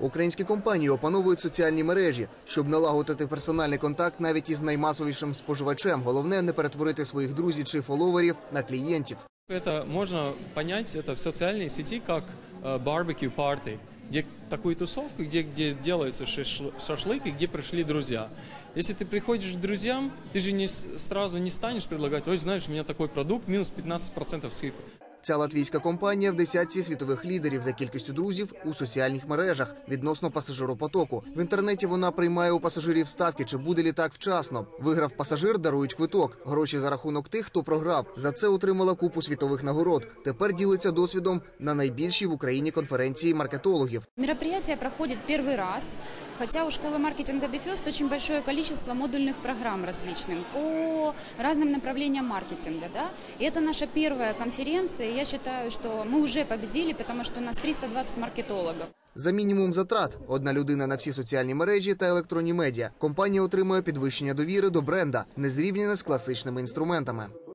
Українські компанії опановують соціальні мережі, щоб налагодити персональний контакт навіть із наймасовішим споживачем. Головне не перетворити своїх друзів чи фоловерів на клієнтів. Это можно понять, это в социальной сети как барбекю парty, где такую тусовку, где, где делается шашл- шашлык и где пришли друзья. Если ты приходишь к друзьям, ты же не, с- сразу не станешь предлагать, ой, знаешь, у меня такой продукт, минус 15% скидка. Ця латвійська компанія в десятці світових лідерів за кількістю друзів у соціальних мережах відносно пасажиропотоку. В інтернеті вона приймає у пасажирів ставки, чи буде літак вчасно. Виграв пасажир, дарують квиток. Гроші за рахунок тих, хто програв. За це отримала купу світових нагород. Тепер ділиться досвідом на найбільшій в Україні конференції маркетологів. Мероприятие проходит первый раз, хотя у школы маркетинга Бифест очень большое количество модульных программ различных по разным направлениям маркетинга. Да? И это наша первая конференция, и я считаю, что мы уже победили, потому что у нас 320 маркетологов. За мінімум затрат одна людина на всі соціальні мережі та електронні медіа. Компанія отримує підвищення довіри до бренда, не зрівняне з класичними інструментами.